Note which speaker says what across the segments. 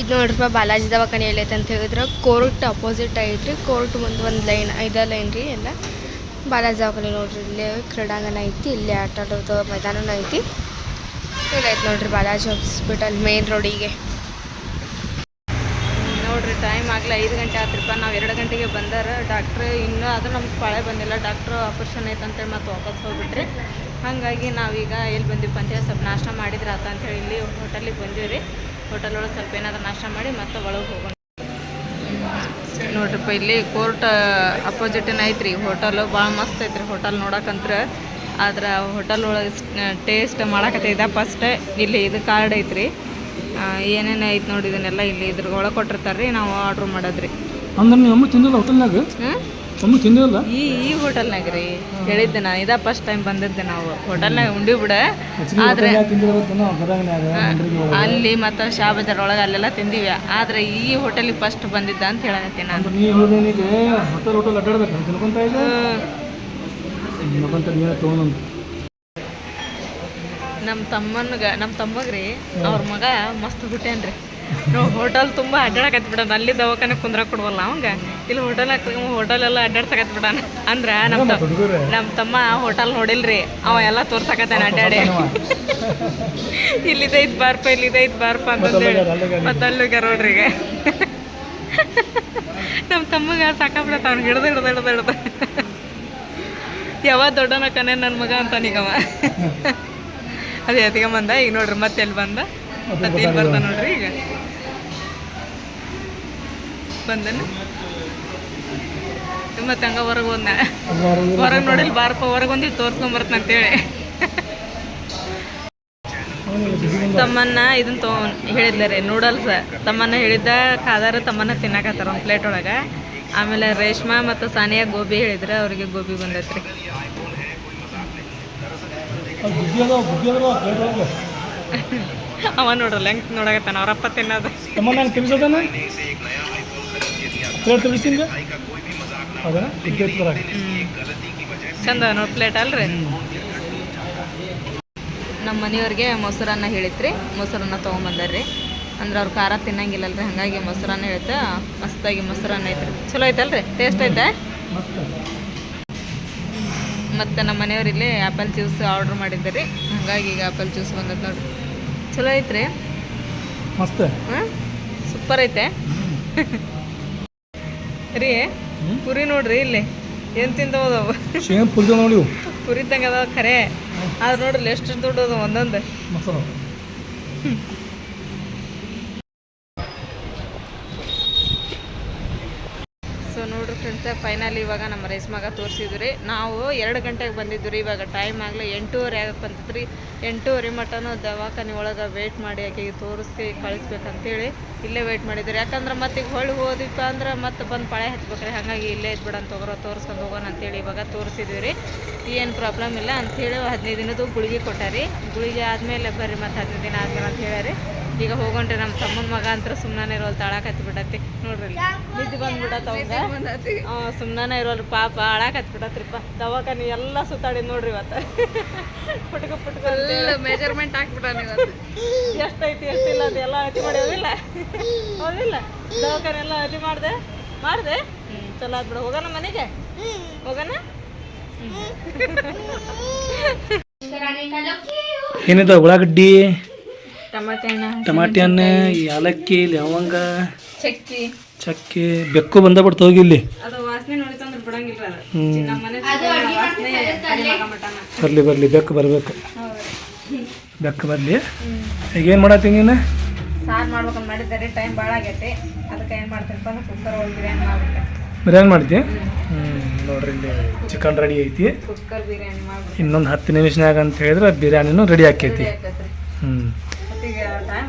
Speaker 1: ಇದು ನೋಡ್ರಪ್ಪ ಬಾಲಾಜಿ ದವಾಖಾನೆ ಎಲ್ಲೈತೆ ಅಂತ ಹೇಳಿದ್ರೆ. ಕೋರ್ಟ್ ಅಪೋಸಿಟ್ ಐತ್ರಿ. ಕೋರ್ಟ್ ಮುಂದೆ ಒಂದು ಲೈನ್ ಐದ ಲೈನ್ ರೀ ಎಲ್ಲ. ಬಾಲಾಜಿ ದವಾಖಾನೆ ನೋಡ್ರಿ, ಇಲ್ಲೇ ಕ್ರೀಡಾಂಗಣ ಐತಿ, ಇಲ್ಲೇ ಆಟ ಆಡೋದು ಮೈದಾನನೂ ಐತಿ. ಇಲ್ಲೈತೆ ನೋಡ್ರಿ ಬಾಲಾಜಿ ಹಾಸ್ಪಿಟಲ್ ಮೇನ್ ರೋಡಿಗೆ ನೋಡ್ರಿ ಟೈಮ್ ಆಗಲಿ ಐದು ಗಂಟೆ ಆತ್ರಪ್ಪ. ನಾವು ಎರಡು ಗಂಟೆಗೆ ಬಂದಾರ. ಡಾಕ್ಟ್ರ್ ಇನ್ನೂ ಅದು ನಮ್ಗೆ ಪಾಳೆ ಬಂದಿಲ್ಲ. ಡಾಕ್ಟ್ರ್ ಆಪರೇಷನ್ ಐತೆ ಅಂತೇಳಿ ಮತ್ತೆ ವಾಪಸ್ ಹೋಗ್ಬಿಟ್ರಿ. ಹಾಗಾಗಿ ನಾವೀಗ ಎಲ್ಲಿ ಬಂದಿವಿ ಅಂತೇಳಿ ಸ್ವಲ್ಪ ನಾಷ್ಟ ಮಾಡಿದ್ರೆ ಆತ ಅಂತೇಳಿ ಇಲ್ಲಿ ಹೋಟೆಲಿಗೆ ಬಂದೀವಿ ರೀ ಹೋಟೆಲ್ ಒಳಗೆ ಸ್ವಲ್ಪ ಏನಾದ್ರು ನಾಶ ಮಾಡಿ ಮತ್ತೆ ಒಳಗೆ ಹೋಗೋಣ. ನೋಡ್ರಿಪ್ಪ ಇಲ್ಲಿ ಕೋರ್ಟ್ ಅಪೋಸಿಟಿನ ಐತ್ರಿ. ಹೋಟೆಲು ಭಾಳ ಮಸ್ತ್ ಐತ್ರಿ ಹೋಟೆಲ್ ನೋಡಕ್ಕಂತ್ರ. ಆದ್ರೆ ಹೋಟೆಲ್ ಒಳಗೆ ಟೇಸ್ಟ್ ಮಾಡಕತ್ತೈದ ಫಸ್ಟ್ ಇಲ್ಲಿ ಇದು ಕಾರ್ಡ್ ಐತ್ರಿ. ಏನೇನು ಐತೆ ನೋಡಿ ಇದನ್ನೆಲ್ಲ ಇಲ್ಲಿ ಇದ್ರ ಒಳಗೆ ಕೊಟ್ಟಿರ್ತಾರೆ ರೀ ನಾವು ಆರ್ಡ್ರ್ ಮಾಡೋದ್ರಿ.
Speaker 2: ಅಂದ್ರೆ ತಿಂದಿಲ್ಲ ಹೋಟೆಲ್ನಾಗ
Speaker 1: ಹ್ಞೂ
Speaker 2: ಒಮ್ಮೆ ತಿಂದಿಲ್ಲ
Speaker 1: ಈ ಈ ಹೋಟೆಲ್ನಾಗ ರೀ ಹೇಳಿದ್ದೆ ನಾನು ಇದ ಫಸ್ಟ್ ಟೈಮ್ ಬಂದಿದ್ದೆ ನಾವು. ಹೋಟೆಲ್ನಾಗ ಉಂಡಿ ಬಿಡ. ಆದ್ರೆ ಅಲ್ಲಿ ಮತ್ತು ಶಾ ಬಜಾರ್ ಒಳಗೆ ಅಲ್ಲೆಲ್ಲ ತಿಂದಿವಿ. ಆದ್ರೆ ಈ ಹೋಟೆಲಿಗೆ ಫಸ್ಟ್ ಬಂದಿದ್ದ ಅಂತ ಹೇಳಕತ್ತೀನಿ ನಾನು.
Speaker 2: ನೀ ಹೋಟೆಲ್ ಹೋಟೆಲ್ ಅಡ್ಡಾಡ್ಬೇಕು
Speaker 1: ನಮ್ಮ ತಮ್ಮನ್ಗ ನಮ್ಮ ತಮ್ಮಗ್ರಿ ಅವ್ರ ಮಗ ಮಸ್ತ್ ಹುಟ್ಟ್ಯಾನ್ರಿ ನಾವು ಹೋಟೆಲ್ ತುಂಬ ಅಡ್ಡಾಡಕತ್ ಬಿಡೋಣ ಅಲ್ಲಿ ದವಾಖಾನೆ ಕುಂದ್ರ ಕೊಡ್ವಲ್ಲ ಅವಂಗ. ಇಲ್ಲಿ ಹೋಟೆಲ್ ಹೋಟೆಲ್ ಎಲ್ಲ ಅಡ್ಡಾಡ್ಸಕತ್ ಬಿಡಾನ ಅಂದ್ರ ನಮ್ಮ
Speaker 2: ನಮ್
Speaker 1: ನಮ್ಮ ತಮ್ಮ ಹೋಟೆಲ್ ನೋಡಿಲ್ರಿ. ಅವ ಎಲ್ಲ ತೋರ್ಸಕತ್ತಾನ ಅಡ್ಡಾಡಿ. ಇಲ್ಲಿದೈತ್ ಬಾರ್ಪ ಇಲ್ಲಿದೈತ್ ಬಾರ್ಪ ಅಂತಂದೇಳಿ. ಮತ್ತೆ ಅಲ್ಲಿಗೆ ನೋಡ್ರಿ ಈಗ. ನಮ್ಮ ಸಾಕ ಸಾಕಾಗ್ಬಿಡತ್ತ ಅವ್ನು ಹಿಡ್ದು ಹಿಡ್ದ ಹಿಡ್ದ ಹಿಡ್ದು. ಯಾವ ದೊಡ್ಡನ ಕನೆ ನನ್ನ ಮಗ ಅಂತ ನೀಗವ ಅದೇ ಎತ್ಕೊಂಬಂದ ಈಗ ನೋಡ್ರಿ ಮತ್ತೆ ಎಲ್ಲಿ ಬಂದ. ಮತ್ತೆ ಇಲ್ಲಿ ಬರ್ದ ನೋಡ್ರಿ ಈಗ? ಬಂದನ? ಮತ್ತೆ ಹಂಗ ಹೊರಗೆ ಹೋದ್ನ. ಹೊರಗೆ ನೋಡಿಲ್ ಬಾರಪ್ಪ ಹೊರಗೆ ಒಂದಿಟ್ಟು ತೋರ್ಸ್ಕೊಂಡ್ ಬರ್ತನ ಅಂತೇಳಿ. ತಮ್ಮನ್ನ ಇದನ್ನ ತೊ ಹೇಳಿದ್ಲ ರೀ ನೂಡಲ್ಸ್ ತಮ್ಮನ್ನ ಹೇಳಿದ್ದ ಕಾದಾರ ತಮ್ಮನ್ನ ತಿನ್ನಕತ್ತಾರ ಒಂದು ಪ್ಲೇಟ್ ಒಳಗೆ. ಆಮೇಲೆ ರೇಷ್ಮಾ ಮತ್ತು ಸಾನಿಯಾ ಗೋಬಿ ಹೇಳಿದ್ರೆ ಅವ್ರಿಗೆ ಗೋಬಿ ಬಂದೈತ್ರಿ ಅವ ನೋಡ್ರಲ್ಲ ಹೆಂಗೆ ನೋಡಕತ್ತಾನ? ಅವರಪ್ಪ ತಿನ್ನೋದು.
Speaker 2: ತಮ್ಮ ನಾನು ಪ್ಲೇಟ್ ಬರಾಕ.
Speaker 1: ಚಂದ ನೋಡಿ ಪ್ಲೇಟ್ ಅಲ್ರಿ? ನಮ್ಮ ಮನೆಯವ್ರಿಗೆ ಮೊಸರನ್ನ ಹೇಳಿತ್ರಿ ಮೊಸರನ್ನ ತೊಗೊಂಬಂದಾರ್ರಿ. ಅಂದ್ರೆ ಅವ್ರು ಖಾರ ತಿನ್ನಂಗಿಲ್ಲಲ್ರಿ ಹಾಗಾಗಿ ಮೊಸರನ್ನ ಹೇಳ್ತಾ ಮಸ್ತಾಗಿ ಮೊಸರನ್ನ ಐತ್ರಿ. ಚಲೋ ಐತಲ್ರಿ? ಟೇಸ್ಟ್ ಐತೆ? ಮತ್ತು ನಮ್ಮ ಮನೆಯವ್ರು ಇಲ್ಲಿ ಆ್ಯಪಲ್ ಜ್ಯೂಸ್ ಆರ್ಡ್ರ್ ಮಾಡಿದ್ದಾರೆ. ಹಾಗಾಗಿ ಈಗ ಆ್ಯಪಲ್ ಜ್ಯೂಸ್ ಬಂದದ್ದು ನೋಡ್ರಿ. ಚಲೋ ಐತ್ರಿ?
Speaker 2: ಮಸ್ತ್.
Speaker 1: ಸೂಪರ್ ಐತೆ. ರೀ ಪುರಿ ನೋಡ್ರಿ ಇಲ್ಲಿ. ಏನು
Speaker 2: ಶೇಂಗಾ ಪುಲ್ದ ನೋಡಿ
Speaker 1: ಪುರಿ ಇದ್ದಂಗೆ ಅದಾವ ಖರೆ. ಆದ್ರೆ ನೋಡ್ರಿ ಎಷ್ಟು ದೊಡ್ಡದು ಒಂದೊಂದು.
Speaker 2: ಮಸ್ತ್ ಅದಾವ
Speaker 1: ಸೊ ನೋಡ್ರಿ ಫ್ರೆಂಡ್ಸ್ ಫೈನಲ್ ಇವಾಗ ನಮ್ಮ ರೇಸ್ಮಾಗ ತೋರಿಸಿದ್ವಿ ರೀ ನಾವು ಎರಡು ಗಂಟೆಗೆ ಬಂದಿದ್ದು ರೀ, ಇವಾಗ ಟೈಮ್ ಆಗಲಿ ಎಂಟೂವರೆ ಆಗಕ್ಕೆ ಬಂದಿತ್ತು ರೀ ಎಂಟೂವರೆ ಮಟನೂ ದವಾಖಾನೆ ಒಳಗೆ ವೆಯ್ಟ್ ಮಾಡಿ ಆಕೆಗೆ ತೋರಿಸಿ ಕಳಿಸ್ಬೇಕಂತೇಳಿ ಇಲ್ಲೇ ವೆಯ್ಟ್ ಮಾಡಿದ್ರಿ. ಯಾಕಂದ್ರೆ ಮತ್ತೆ ಈಗ ಹೊಳ್ಳಿ ಹೋದಿಪ್ಪ ಅಂದ್ರೆ ಮತ್ತೆ ಬಂದು ಪಳೆ ಹಚ್ಬೇಕ್ರಿ. ಹಾಗಾಗಿ ಇಲ್ಲೇ ಇದ್ದು ಬಿಡಂತ ಹೋಗ್ರೋ ತೋರಿಸ್ಕೊಂಡು ಹೋಗೋಣ ಅಂತೇಳಿ ಇವಾಗ ತೋರಿಸಿದ್ವಿ ರೀ. ಏನು ಪ್ರಾಬ್ಲಮ್ ಇಲ್ಲ. ಅಂಥೇಳಿ ಹದಿನೈದು ದಿನದ್ದು ಗುಳಿಗೆ ಕೊಟ್ಟಾರಿ. ಗುಳಿಗೆ ಆದಮೇಲೆ ಬರ್ರಿ ಮತ್ತು ಹದಿನೈದು ದಿನ ಆದ್ಮೇಲೆ ಅಂತ ಹೇಳ್ಯಾರಿ. ಈಗ ಹೋಗೊಂಡ್ರೆ ನಮ್ಮ ತಮ್ಮನ ಮಗ ಅಂತ ಸುಮ್ಮನೆ ಇರೋಲ್ ತಾಳಕತ್ತಿ ಬಿಡತ್ತಿ. ನೋಡ್ರಿ. ನಿದ್ದೆ ಬಂದ್ಬಿಡತ್ತ ಅವಾಗ. ಸುಮ್ಮನೆ ಇರೋಲ್ರಿ ಪಾಪ ಅಳಾಕತ್ ಬಿಡತ್ರಿಪ್ಪ. ದವಾಖಾನೆ ಎಲ್ಲ ಸುತ್ತಾಡಿ ನೋಡ್ರಿ ಇವತ್ತು. ಪುಟ್ಕ ಪುಟ್ಕ
Speaker 3: ಮೆಜರ್ಮೆಂಟ್ ಹಾಕ್ಬಿಟ್ಟಾನೆ
Speaker 1: ಎಷ್ಟೈತಿ ಎಷ್ಟಿಲ್ಲ ಅದು ಎಲ್ಲ ಅತಿ ಮಾಡಿ ಹೋಗಿಲ್ಲ ಹೋಗಿಲ್ಲ ದವಾಖಾನೆ ಎಲ್ಲ ಅತಿ ಮಾಡ್ದೆ? ಮಾಡ್ದೆ? ಹ್ಞೂ ಚಲೋ ಆದ್ಬಿಡ ಹೋಗೋಣ ಮನೆಗೆ? ಹೋಗೋಣ?
Speaker 2: ಏನಿದೆ ಉಳ್ಳಾಗಡ್ಡಿ?
Speaker 1: ಟಮಾಟೆ ಹಣ್ಣು
Speaker 2: ಟಮಾಟಿ ಹಣ್ಣು ಏಲಕ್ಕಿ ಲವಂಗ.
Speaker 1: ಚಕ್ಕಿ.
Speaker 2: ಚಕ್ಕೆ ಬೆಕ್ಕು ಬಂದ ಬಿಡ್ತು ಹೋಗಿ ಇಲ್ಲಿ. ಬರ್ಲಿ ಬರ್ಲಿ ಬೆಕ್ಕು ಬರಬೇಕು. ಬೆಕ್ಕು ಬರಲಿ. ಈಗ ಏನು ಮಾಡತ್ತಿ ನೀನು?
Speaker 1: ಸಾರು ಮಾಡ್ಬೇಕಂತ ಮಾಡಿದ್ದಾರೆ ಟೈಮ್ ಭಾಳ ಆಗೈತಿ. ಅದಕ್ಕೆ ಏನು ಮಾಡ್ತೀನಪ್ಪ ಅಂದ್ರೆ ಕುಕ್ಕರ್ ಒಳಗೆ ಬಿರಿಯಾನಿ
Speaker 2: ಬಿರಿಯಾನಿ ಮಾಡ್ತಿ? ಹ್ಞೂ ನೋಡ್ರಿ ಇಲ್ಲಿ ಚಿಕನ್ ರೆಡಿ ಐತಿ.
Speaker 1: ಕುಕ್ಕರ್ ಬಿರಿಯಾನಿ
Speaker 2: ಇನ್ನೊಂದು ಹತ್ತು ನಿಮಿಷನಾಗ ಅಂತ ಹೇಳಿದ್ರೆ ಬಿರಿಯಾನಿನೂ ರೆಡಿ ಆಕೈತಿ. ಹ್ಞೂ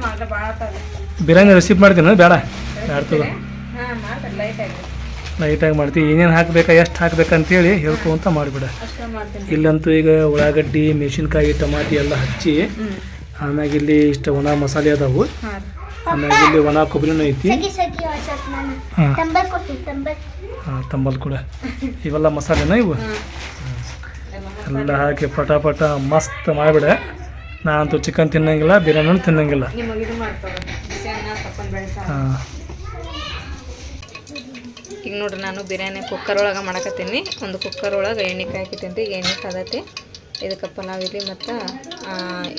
Speaker 1: ಭಾಳ
Speaker 2: ಬಿರಿಯಾನಿ ರೆಸಿಪಿ ಮಾಡ್ತೀನಿ ಬೇಡ. ಬೇಡ
Speaker 1: ಹಾಂ ಮಾಡ್ತಾರೆ ಲೈಟ್ ಆಗಿ.
Speaker 2: ಲೈಟಾಗಿ ಮಾಡ್ತೀವಿ ಏನೇನು ಹಾಕ್ಬೇಕಾ ಎಷ್ಟು ಹಾಕ್ಬೇಕಂತೇಳಿ ಹೇಳ್ಕೊಂತ ಮಾಡಿಬಿಡ.
Speaker 1: ಅಷ್ಟೇ ಮಾಡ್ತೀನಿ.
Speaker 2: ಇಲ್ಲಂತೂ ಈಗ ಉಳ್ಳಾಗಡ್ಡಿ ಮೆಣಸಿನ್ಕಾಯಿ ಟಮಾಟಿ ಎಲ್ಲ ಹಚ್ಚಿ ಆಮ್ಯಾಗ ಇಲ್ಲಿ ಇಷ್ಟು ಒಣ ಮಸಾಲೆ ಅದಾವು. ಆಮ್ಯಾಗ ಇಲ್ಲಿ ಒಣ ಕೊಬ್ಬರಿನೂ ಐತಿ. ಹಾಂ. ಹಾಂ ತಂಬಲ್ ಕೂಡ. ಇವೆಲ್ಲ ಮಸಾಲೆನ ಇವು?
Speaker 1: ಹಾಂ
Speaker 2: ಎಲ್ಲ ಹಾಕಿ ಪಟಾಪಟ ಪಟ ಮಸ್ತ್ ಮಾಡಿಬಿಡ. ನಾ ಅಂತೂ ಚಿಕನ್ ತಿನ್ನಂಗಿಲ್ಲ. ಬಿರಿಯಾನಿನೂ ತಿನ್ನಂಗಿಲ್ಲ ಹಾಂ.
Speaker 1: ಈಗ ನೋಡ್ರಿ ನಾನು ಬಿರಿಯಾನಿ ಕುಕ್ಕರ್ ಒಳಗೆ ಮಾಡಕತ್ತೀನಿ. ಒಂದು ಕುಕ್ಕರ್ ಒಳಗೆ ಎಣ್ಣೆ ಕಾಯ್ಕಿದ್ದೀನಿ ರೀ ಎಣ್ಣೆ ಕಾದತಿ. ಇದಕ್ಕೆ ಪಲಾವ್ ಇಲ್ಲಿ ಮತ್ತು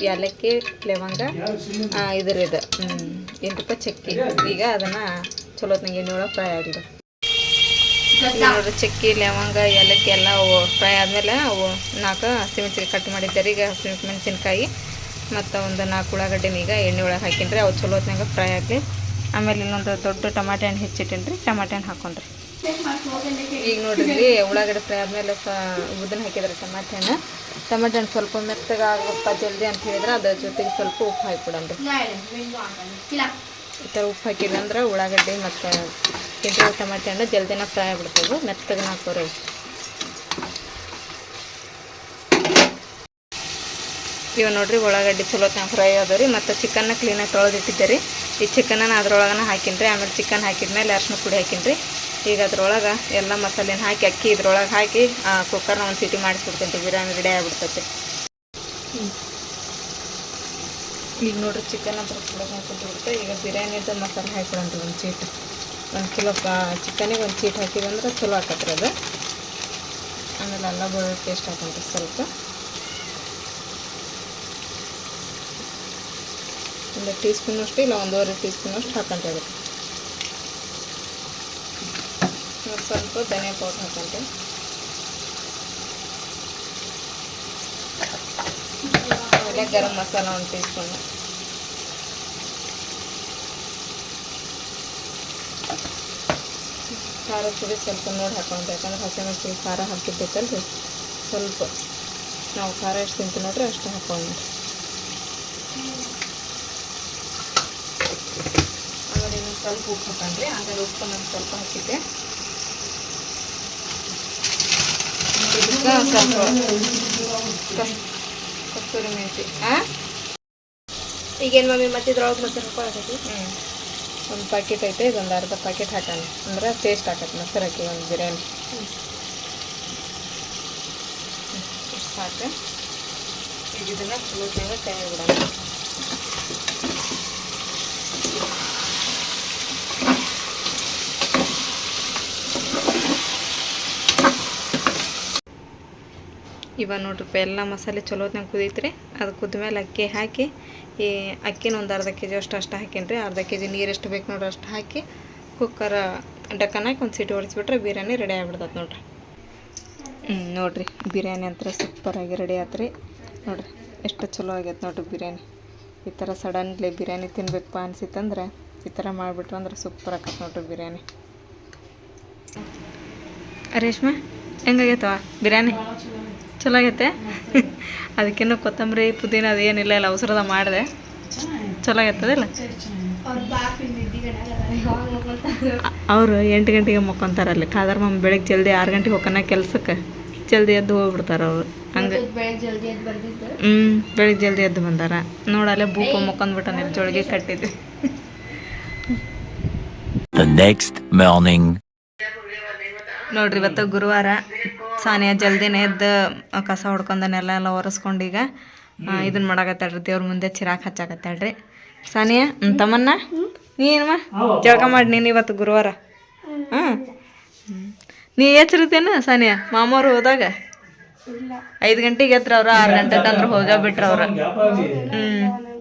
Speaker 1: ಏಲಕ್ಕಿ ಲವಂಗ ಆ, ಎಂಟು ರೂಪಾಯಿ ಚಕ್ಕಿ. ಈಗ ಅದನ್ನು ಚಲೋ ಚಲೋತ್ನಾಗ ಎಣ್ಣೆ ಒಳಗೆ ಫ್ರೈ ಆಗಿದೆ ನೋಡ್ರಿ ಚಕ್ಕಿ ಲವಂಗ ಏಲಕ್ಕಿ ಎಲ್ಲ ಫ್ರೈ ಆದಮೇಲೆ ಅವು ನಾಲ್ಕು ಹಸಿಮೆಣ್ಸಿಗೆ ಕಟ್ ಮಾಡಿದ್ದಾರೆ. ಈಗ ಹಸಿಮೆಣಸಿನ್ಕಾಯಿ ಮತ್ತು ಒಂದು ನಾಲ್ಕು ಉಳ್ಳಾಗಡ್ಡಿನ ಈಗ ಎಣ್ಣೆ ಒಳಗೆ ಹಾಕಿನ್ರಿ. ಅವು ಚಲೋ ಹೊತ್ನಾಗ ಫ್ರೈ ಆಗಲಿ. ಆಮೇಲೆ ಇನ್ನೊಂದು ದೊಡ್ಡ ಟಮಾಟೆ ಹಣ್ಣು ಹೆಚ್ಚಿಟ್ಟಿನಿ ರೀ ಟಮಾಟೆ ಹಣ್ಣು ಹಾಕೊಂಡ್ರಿ. ಈಗ ಇಲ್ಲಿ ಉಳ್ಳಾಗಡ್ಡೆ ಫ್ರೈ ಆದಮೇಲೆ ಸ ಹಾಕಿದ್ರೆ ಟಮಾಟೆ ಹಣ್ಣು. ಟಮಾಟೆ ಹಣ್ಣು ಸ್ವಲ್ಪ ಮೆತ್ತಗೆ ಜಲ್ದಿ ಅಂತ ಹೇಳಿದ್ರೆ ಅದ್ರ ಜೊತೆಗೆ ಸ್ವಲ್ಪ ಉಪ್ಪು ಹಾಕ್ಬಿಡನ್ರಿ. ಈ ಥರ ಉಪ್ಪು ಹಾಕಿದ್ರೆ ಉಳ್ಳಾಗಡ್ಡೆ ಮತ್ತು ಇದ್ರ ಟಮಾಟೆ ಹಣ್ಣು ಜಲ್ದಿನ ಫ್ರೈ ಆಗ್ಬಿಡ್ತದೆ ಮೆತ್ತಗೆ ಹಾಕೋರಿ ಇವ ನೋಡ್ರಿ, ಉಳ್ಳಾಗಡ್ಡಿ ಚಲೋ ಫ್ರೈ ಅದ ರೀ ಮತ್ತು ಚಿಕನ್ನ ಕ್ಲೀನಾಗಿ ತೊಳೆದಿಟ್ಟಿದ್ದೆ ರೀ ಈ ಚಿಕನನ್ನ ಅದ್ರೊಳಗನ ರೀ ಆಮೇಲೆ ಚಿಕನ್ ಹಾಕಿದ ಮೇಲೆ ಅರ್ಶಿನ ಪುಡಿ ಹಾಕಿನ್ರಿ. ಈಗ ಅದ್ರೊಳಗೆ ಎಲ್ಲ ಮಸಾಲೆನ ಹಾಕಿ, ಅಕ್ಕಿ ಇದ್ರೊಳಗೆ ಹಾಕಿ ಕುಕ್ಕರ್ನ ಒಂದು ಸಿಟಿ ಮಾಡಿಸ್ಬಿಡ್ತೀನಿ ಬಿರಿಯಾನಿ ರೆಡಿ ಆಗಿಬಿಡ್ತೈತೆ. ಈಗ ನೋಡ್ರಿ ಚಿಕನ್ ಅದ್ರ ಕುಂತ್ಬಿಡುತ್ತೆ ಈಗ ಬಿರಿಯಾನಿದು ಮಸಾಲೆ ಹಾಕ್ಬಿಡನ್ರಿ ಒಂದು ಚೀಟ್. ಒಂದು ಕಿಲೋ ಚಿಕನಿಗೆ ಒಂದು ಚೀಟ್ ಹಾಕಿದಂದ್ರೆ ಚಲೋ ಆಕತ್ರಿ ಅದು. ಆಮೇಲೆ ಅಲ್ಲ ಬೆಳ್ಳುಳ್ಳಿ ಪೇಸ್ಟ್ ಹಾಕೊಂಡ್ರಿ ಸ್ವಲ್ಪ. ಒಂದು ಟೀ ಸ್ಪೂನಷ್ಟು ಇಲ್ಲ ಒಂದೂವರೆ ಟೀ ಸ್ಪೂನಷ್ಟು ಹಾಕೊಂಡ್ರಿ ಅದಕ್ಕೆ ಮತ್ತು ಸ್ವಲ್ಪ ಧನಿಯಾ ಪೌಡ್ರ್ ಹಾಕೊಂಡ್ರಿ ಆಮೇಲೆ ಗರಂ ಮಸಾಲ ಒಂದು ಟೀ ಸ್ಪೂನು ಖಾರ ಪುಡಿ ಸ್ವಲ್ಪ ನೋಡಿ ಹಾಕೊಂಡ್ರಿ ಯಾಕಂದ್ರೆ ಹಸಿಮೆಣಸಿಗೆ ಖಾರ ಹಾಕಿದ್ದೈತಲ್ರಿ ಸ್ವಲ್ಪ ನಾವು ಖಾರ ಎಷ್ಟು ತಿಂತೀವಿ ನೋಡ್ರಿ ಅಷ್ಟು ಹಾಕೊಂಡ್ರಿ ಆಮೇಲೆ ಇನ್ನೊಂದು ಸ್ವಲ್ಪ ಉಪ್ಪು ಹಾಕೊಂಡ್ರಿ ಆಮೇಲೆ ಉಪ್ಪು ನಾನು ಸ್ವಲ್ಪ ಹಾಕಿದ್ದೆ. ಸ್ವಲ್ಪ ಕಸ್ ಕಸ್ತೂರಿ ಹಾಂ
Speaker 3: ಈಗೇನು ಮಮ್ಮಿ ಮತ್ತೆ ಇದ್ರೊಳಗೆ ಮೊಸರು ಹಾಕೊಳಕೈತಿ
Speaker 1: ಹ್ಞೂ ಒಂದು ಪ್ಯಾಕೆಟ್ ಐತೆ ಇದೊಂದು ಅರ್ಧ ಪ್ಯಾಕೆಟ್ ಹಾಕೋಣ. ಅಂದ್ರೆ ಟೇಸ್ಟ್ ಹಾಕತ್ತೆ ಮೊಸರು ಹಾಕಿ ಒಂದು ಬಿರಿಯಾನಿ. ಸಾಕು. ಈಗ ಇದನ್ನು ಚಲೋ ಕೈ ಬಿಡೋಣ ಇವಾಗ ನೋಡ್ರಿಪ್ಪ ಎಲ್ಲ ಮಸಾಲೆ ಚಲೋತ್ನಾಗ ಕುದೀತ್ರಿ. ಅದು ಕುದ್ಮೇಲೆ ಅಕ್ಕಿ ಹಾಕಿ, ಈ ಅಕ್ಕಿನ ಒಂದು ಅರ್ಧ ಕೆ ಜಿ ಅಷ್ಟು ಅಷ್ಟು ಹಾಕೀನಿ ಅರ್ಧ ಕೆ ಜಿ ನೀರು ಎಷ್ಟು ಬೇಕು ನೋಡ್ರಿ ಅಷ್ಟು ಹಾಕಿ ಕುಕ್ಕರ್ ಡಕ್ಕನ್ ಹಾಕಿ ಒಂದು ಸೀಟಿ ಹೊಡಿಸ್ಬಿಟ್ರೆ ಬಿರಿಯಾನಿ ರೆಡಿ ಆಗಿಬಿಡ್ತದೆ ನೋಡ್ರಿ. ಹ್ಞೂ ನೋಡಿರಿ ಬಿರಿಯಾನಿ ಅಂತ ಸೂಪರಾಗಿ ರೆಡಿ ಆತ್ರಿ. ನೋಡ್ರಿ ಎಷ್ಟು ಚಲೋ ಆಗೈತೆ ನೋಡ್ರಿ ಬಿರಿಯಾನಿ. ಈ ಥರ ಸಡನ್ಲಿ ಬಿರಿಯಾನಿ ತಿನ್ಬೇಕಪ್ಪ ಅನಿಸಿತ್ತಂದ್ರೆ, ಈ ಥರ ಮಾಡಿಬಿಟ್ರು ಅಂದ್ರೆ ಸೂಪರ್ ಆಗತ್ತೆ ನೋಡ್ರಿ ಬಿರಿಯಾನಿ. ರೇಷ್ಮೆ ಹೆಂಗಾಗೈತವ ಬಿರಿಯಾನಿ? ಚಲೋ ಆಗೈತೆ ಅದಕ್ಕಿನ್ನೂ ಕೊತ್ತಂಬರಿ ಪುದೀನ ಅದು ಏನಿಲ್ಲ ಇಲ್ಲ ಅವಸರದ ಮಾಡಿದೆ. ಚಲೋ ಆಗೈತದಿಲ್ಲ ಅವರು ಎಂಟು ಗಂಟೆಗೆ ಮಕ್ಕೊಂತಾರಲ್ಲಿ ಖಾದರ್ ಮಮ್ಮ ಬೆಳಗ್ಗೆ ಜಲ್ದಿ ಆರು ಗಂಟೆಗೆ ಹೋಗೋಣ ಕೆಲಸಕ್ಕೆ. ಜಲ್ದಿ ಎದ್ದು ಹೋಗ್ಬಿಡ್ತಾರೆ ಅವರು. ಹಂಗೆ. ಹ್ಞೂ ಬೆಳಿಗ್ಗೆ ಜಲ್ದಿ ಎದ್ದು ಬಂದಾರ. ನೋಡಲ್ಲೇ ಬೂಪ ಮಕ್ಕೊಂಡ್ಬಿಟ್ಟ ನೀವು ಜೋಳಿಗೆ ಕಟ್ಟಿದ್ದೆ
Speaker 4: ನೆಕ್ಸ್ಟ್ ಮಾರ್ನಿಂಗ್.
Speaker 1: ನೋಡ್ರಿ ಇವತ್ತು ಗುರುವಾರ ಸಾನಿಯಾ ಜಲ್ದಿನೇ ಎದ್ದು ಕಸ ಹೊಡ್ಕೊಂಡನೆಲ್ಲ ಎಲ್ಲ ಒರೆಸ್ಕೊಂಡು ಈಗ ಇದನ್ನ ಮಾಡಾಕತ್ತಾಳ್ರಿ ದೇವ್ರ ಮುಂದೆ ಚಿರಾಕ್ ಹಚ್ಚಾಕತ್ತಾಳ್ರಿ ಸಾನಿಯಾ ತಮ್ಮನ್ನ ನೀನು ಜಳಕ ಮಾಡಿ ನೀನು ಇವತ್ತು ಗುರುವಾರ. ಹಾಂ ನೀ ಎಚ್ಚರಿತೇನ ಸಾನಿಯಾ ಮಾಮವ್ರು ಹೋದಾಗ? ಐದು ಗಂಟೆಗೆ ಎತ್ರ ಅವ್ರು ಆರು ಗಂಟೆ ಅಂದ್ರೆ ಹೋಗ ಬಿಟ್ರ ಅವ್ರ. ಹ್ಞೂ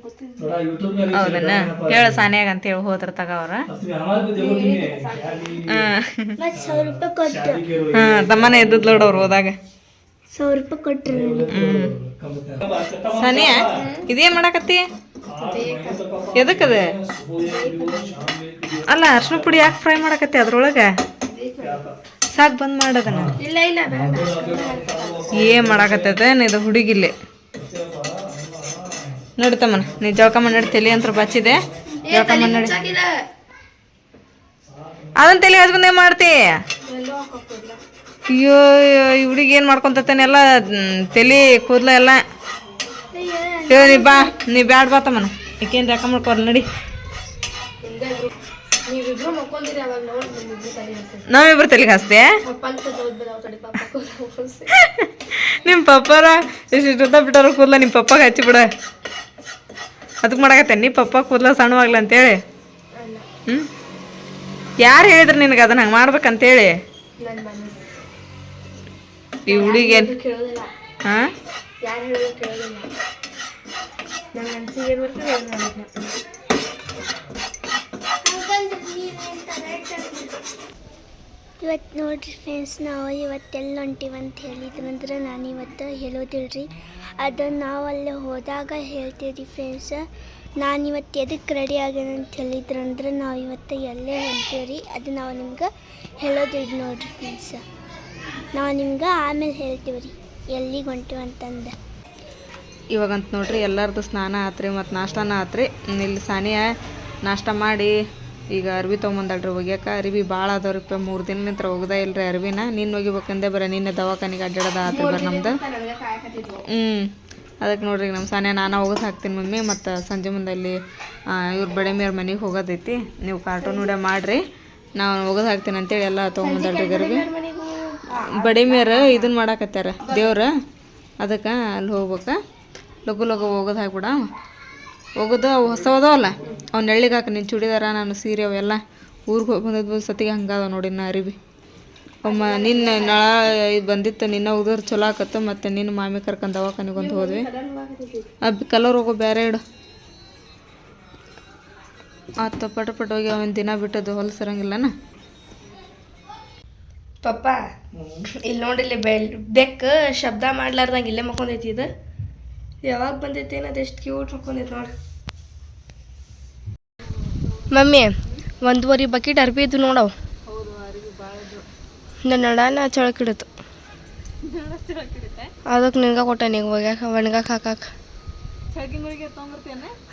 Speaker 1: ಹೌದನ್ನ? ಹೇಳು ಸಾನಿಯಾಗ ಅಂತ ಹೇಳಿ ಹೋದ್ರ
Speaker 3: ತಗವ್ರ
Speaker 1: ಹಾಂ. ತಮ್ಮನೇ ಎದ್ದದ್ ನೋಡು ಅವ್ರು ಹೋದಾಗ.
Speaker 3: ಸಾವಿರ ರೂಪಾಯಿ ಕೊಟ್ರು.
Speaker 1: ಸಾನಿಯಾ ಇದೇನ್ ಮಾಡಾಕತ್ತಿ? ಎದಕ್ಕದ? ಅಲ್ಲ ಅರ್ಶಿನ ಪುಡಿ ಯಾಕೆ ಫ್ರೈ ಮಾಡಾಕತ್ತಿ ಅದ್ರೊಳಗೆ? ಸಾಕು ಬಂದ್ ಮಾಡದನ
Speaker 3: ಇಲ್ಲ ಇಲ್ಲ ಬೇಡ.
Speaker 1: ಏನ್ ಮಾಡಾಕತ್ತೈತೆ? ಇದು ಹುಡುಗಿಲ್ಲಿ ನೋಡ್ತಮ್ಮನ ನೀ ಜಳಕ ಮಾಡಿ ತಲೆ ಅಂತ ಬಚ್ಚಿದೆ. ಜಳಕ ಮಾಡಿ ಅದನ್ನ ತಲೆ ಹಚ್ಕೊಂಡೆ ಮಾಡ್ತಿ? ಅಯ್ಯೋ ಅಯ್ಯೋ, ಈ ಹುಡುಗಿ ಏನು ಮಾಡ್ಕೊಂತೇನೆಲ್ಲ ತಲೆ ಕೂದಲ ಎಲ್ಲ. ನೀ ಬಾ ನೀ ಬ್ಯಾಡ್ ಬಾ ತಮ್ಮ ಈಕೇನು ಜಳಕ ಮಾಡ್ಕೊರ್ ನಡಿ.
Speaker 3: ನೀವಿಬ್ರು
Speaker 1: ತಲೆಗೆ
Speaker 3: ಪಾಪ
Speaker 1: ನಿಮ್ಮ ಪಪ್ಪಾರ ಎಷ್ಟು ಬಿಟ್ಟಾರ ಕೂದಲ ನಿಮ್ಮ ಪಪ್ಪಾಗ ಹಚ್ಚಿ ಬಿಡ ಅದಕ್ಕೆ ಮಾಡಾಕತ್ತೆ ನೀ ಪಪ್ಪ ಕೂದಲ ಸಣ್ಣವಾಗ್ಲ ಅಂತೇಳಿ? ಹ್ಞೂ ಯಾರು ಹೇಳಿದ್ರು ನಿನಗೆ ಅದನ್ನ ಹಂಗೆ ಮಾಡ್ಬೇಕಂತೇಳಿ? ಈ ಹುಡುಗಿ ಹಾಂ?
Speaker 5: ಇವತ್ತು ನೋಡ್ರಿ ಫ್ರೆಂಡ್ಸ್ ನಾವು ಇವತ್ತೆಲ್ಲ ಹೊಂಟಿವಿ ಅಂತ ಹೇಳಿದ್ರಂದ್ರೆ ನಾನು ಇವತ್ತು ಹೇಳೋದಿಲ್ರಿ. ಅದು ನಾವು ಅಲ್ಲಿ ಹೋದಾಗ ಹೇಳ್ತೀವಿ ಫ್ರೆಂಡ್ಸ್ ನಾನು ಇವತ್ತು ಎದಕ್ಕೆ ರೆಡಿ ಆಗ್ಯಾನ ಅಂತ ಹೇಳಿದ್ರಂದ್ರೆ ನಾವು ಇವತ್ತು ಎಲ್ಲೇ ಹೊಂಟೀವಿ ರೀ ಅದು ನಾವು ನಿಮ್ಗೆ ಹೇಳೋದಿಲ್ರಿ ನೋಡ್ರಿ ಫ್ರೆಂಡ್ಸ್ ನಾವು ನಿಮ್ಗೆ ಆಮೇಲೆ ಹೇಳ್ತೀವಿ ರೀ ಎಲ್ಲಿಗೆ ಹೊಂಟೀವಿ ಅಂತಂದು.
Speaker 1: ಇವಾಗಂತ ನೋಡ್ರಿ ಎಲ್ಲರದು ಸ್ನಾನ ಆತ್ರಿ ಮತ್ತು ನಾಷ್ಟಾನ ಆತ್ರಿ. ಇಲ್ಲಿ ಸಾನಿಯ ನಾಷ್ಟ ಮಾಡಿ ಈಗ ಅರ್ವಿ ತೊಗೊಂಬಂದಳ್ರಿ ಒಗ್ಯಾಕ ಅರ್ವಿ ಭಾಳ ಅದಾವ್ರಿಪ್ಪ ಮೂರು ದಿನಲಿಂತ್ರ ಒಗ್ದ ಇಲ್ರಿ ಅರ್ವಿನ. ನಿನ್ನ ಒಗಿಬೇಕಂದೆ ಬರ, ನಿನ್ನೆ ದವಾಖಾನಿಗೆ ಅಡ್ಡಾಡೋದ ಆತು ಬರ ನಮ್ದು. ಹ್ಞೂ ಅದಕ್ಕೆ ನೋಡ್ರಿ ನಮ್ಮ ಸಾನೆ ನಾನು ಒಗದು ಹಾಕ್ತೀನಿ ಮಮ್ಮಿ, ಮತ್ತು ಸಂಜೆ ಮುಂದೆ ಅಲ್ಲಿ ಇವ್ರ ಬಡೆ ಮೇರ್ ಮನೆಗೆ ಹೋಗೋದೈತಿ. ನೀವು ಕಾರ್ಟೂನ್ ವಿಡಿಯೋ ಮಾಡಿರಿ. ನಾನು ಒಗದು ಹಾಕ್ತೀನಿ ಅಂತೇಳಿ ಎಲ್ಲ ತೊಗೊಂಬಂದಳ್ರಿ ಗರ್ವಿ ಬಡೆ ಮೇರ ಇದನ್ನ ಮಾಡಾಕತ್ಯಾರ, ದೇವ್ರ. ಅದಕ್ಕೆ ಅಲ್ಲಿ ಹೋಗ್ಬೇಕು. ಲಘು ಲಘು ಹೋಗೋದು ಹಾಕ್ಬಿಡ. ಒಗದು ಅವು ಹೊಸವದವಲ್ಲ ಅವ್ನ ಎಳ್ಳಿಗೆ ಹಾಕಿ ನಿನ್ನ ಚೂಡಿದಾರ, ನಾನು ಸೀರೆ ಅವೆಲ್ಲ ಊರಿಗೆ ಹೋಗಿ ಬಂದದ್ದು ಸತಿಗೆ ಹಂಗಾದ ನೋಡಿ ನಾ ಅರಿವಿ. ಒಮ್ಮ ನಿನ್ನ ನಳ ಇದು ಬಂದಿತ್ತು, ನಿನ್ನ ಉದ್ರೆ ಚಲೋ ಆಕತ್ತು, ಮತ್ತು ನಿನ್ನ ಮಾಮಿ ಕರ್ಕೊಂಡು ದವಾಖಾನಿಗೊಂದು ಹೋದ್ವಿ. ಅದು ಕಲರ್ ಹೋಗೋ ಬೇರೆ ಇಡು. ಆತ ಪಟ ಪಟ ಹೋಗಿ ಅವನ ದಿನ ಬಿಟ್ಟದ್ದು ಹೊಲಸರಂಗಿಲ್ಲನ
Speaker 3: ಪಪ್ಪ, ಇಲ್ಲಿ ನೋಡಿಲ್ಲಿ ಬೆಲ್ ಬೆಕ್ಕ ಶಬ್ದ ಮಾಡ್ಲಾರ್ದಂಗೆ ಇಲ್ಲೇ ಮಕ್ಕೊಂಡೈತಿ ಇದು. ಯಾವಾಗ ಬಂದೈತೆ ಏನದು ಎಷ್ಟು ಕ್ಯೂಟ್ ಮಕ್ಕೊಂದೈತಿ ನೋಡಿ. ಮಮ್ಮಿ ಒಂದೂವರೆ ಬಕೆಟ್ ಅರ್ಬಿ ಇದ್ದು ನೋಡವು. ನನ್ನ ನಡಾನ ಚಳಕಿಡತ್ತು ಅದಕ್ಕೆ ನಿನ್ಗೆ ಕೊಟ್ಟೆ ನೀವು ಒಗ್ಯಾಕ ಒಣಗಾಕ ಹಾಕಾಕ.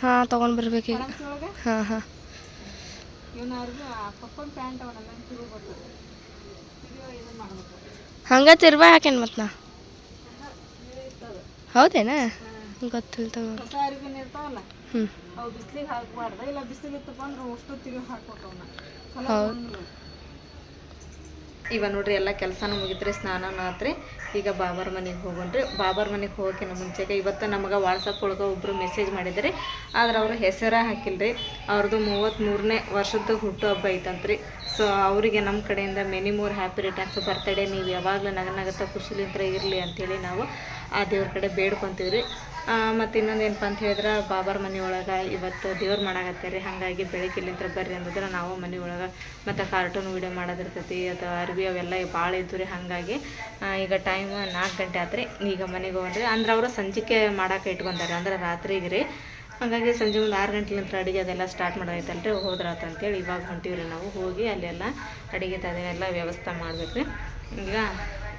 Speaker 3: ಹಾಂ ತೊಗೊಂಡು ಈಗ. ಹಾಂ ಹಾಂ. ಹಂಗೆ ತಿರ್ವಾ ಹಾಕೇನು ಮತ್ತೆ ನಾ. ಹೌದೇನಾ? ಗೊತ್ತಿಲ್ಲ ತಗೋ
Speaker 1: ಹೊಸ ಅರಿವಿನ ಇರ್ತಾವಲ್ಲ?
Speaker 3: ಹ್ಞೂ
Speaker 1: ಅವು ಬಿಸಿಲಿಗೆ ಹಾಕಬಾರ್ದು ಇಲ್ಲ ಬಿಸಿಲಿತ್ತು ಬಂದ್ರೆ ಅಷ್ಟೊತ್ತಿಗೆ ಹಾಕ್ಬೇಕು ಅವನ್ನ
Speaker 3: ಹೌದು.
Speaker 1: ಇವ ನೋಡ್ರಿ ಎಲ್ಲ ಕೆಲಸನೂ ಮುಗಿದ್ರಿ ಸ್ನಾನ ಆತ್ರಿ. ಈಗ ಬಾಬರ್ ಮನೆಗೆ ಹೋಗೋಣ್ರಿ. ಬಾಬರ್ ಮನೆಗೆ ಹೋಗೋಕ್ಕಿಂತ ಮುಂಚೆಗೆ ಇವತ್ತು ನಮಗೆ ವಾಟ್ಸಪ್ ಒಳಗೆ ಒಬ್ಬರು ಮೆಸೇಜ್ ಮಾಡಿದ್ರಿ. ಆದ್ರೆ ಅವರು ಹೆಸರ ಹಾಕಿಲ್ರಿ. ಅವ್ರದ್ದು ಮೂವತ್ತ್ಮೂರನೇ ವರ್ಷದ ಹುಟ್ಟು ಹಬ್ಬ ಐತಂತ್ರಿ. ಸೊ ಅವರಿಗೆ ನಮ್ಮ ಕಡೆಯಿಂದ many more happy returns birthday ನೀವು ಯಾವಾಗಲೂ ನಗನಗತ್ತ ಖುಷಿಲಿಂತ್ರ ಇರಲಿ ಅಂಥೇಳಿ ನಾವು ಆ ದೇವ್ರ ಕಡೆ ಬೇಡ್ಕೊತೀವಿ ರೀ ಮತ್ತು ಇನ್ನೊಂದು ಏನಪ್ಪ ಅಂತ ಹೇಳಿದ್ರೆ, ಬಾಬಾರ ಮನೆ ಒಳಗೆ ಇವತ್ತು ದೇವ್ರು ಮಾಡಾಕತ್ತಾರೆ ಹಾಗಾಗಿ ಬೆಳಗ್ಗೆಲಿಂತ್ರ ಬರ್ರಿ ಅಂದಿದ್ರೆ ನಾವು ಮನೆ ಒಳಗೆ ಮತ್ತು ಕಾರ್ಟೂನ್ ವೀಡಿಯೋ ಮಾಡೋದಿರ್ತೈತಿ ಅಥವಾ ಅರ್ವಿ ಅವೆಲ್ಲ ಭಾಳ ಇದ್ದು ರೀ ಹಾಗಾಗಿ ಈಗ ಟೈಮ್ ನಾಲ್ಕು ಗಂಟೆ ಆತ್ರಿ, ಈಗ ಮನೆಗೆ ಹೋಗ್ರಿ. ಅಂದ್ರೆ ಅವರು ಸಂಜಿಕೆ ಮಾಡಕ್ಕೆ ಇಟ್ಕೊಂತಾರೆ ಅಂದ್ರೆ ರಾತ್ರಿಗೆ ರೀ ಹಾಗಾಗಿ ಸಂಜೆ ಒಂದು ಆರು ಗಂಟೆಲಿಂತ್ರ ಅಡುಗೆ ಅದೆಲ್ಲ ಸ್ಟಾರ್ಟ್ ಮಾಡೋದೈತಲ್ರಿ ಹೋದ್ರಾತ ಅಂತೇಳಿ ಇವಾಗ ಹೊಂಟೀವ್ರಿ ನಾವು, ಹೋಗಿ ಅಲ್ಲೆಲ್ಲ ಅಡುಗೆ ಅದನ್ನೆಲ್ಲ ವ್ಯವಸ್ಥೆ ಮಾಡ್ಬೇಕು ರೀ ಈಗ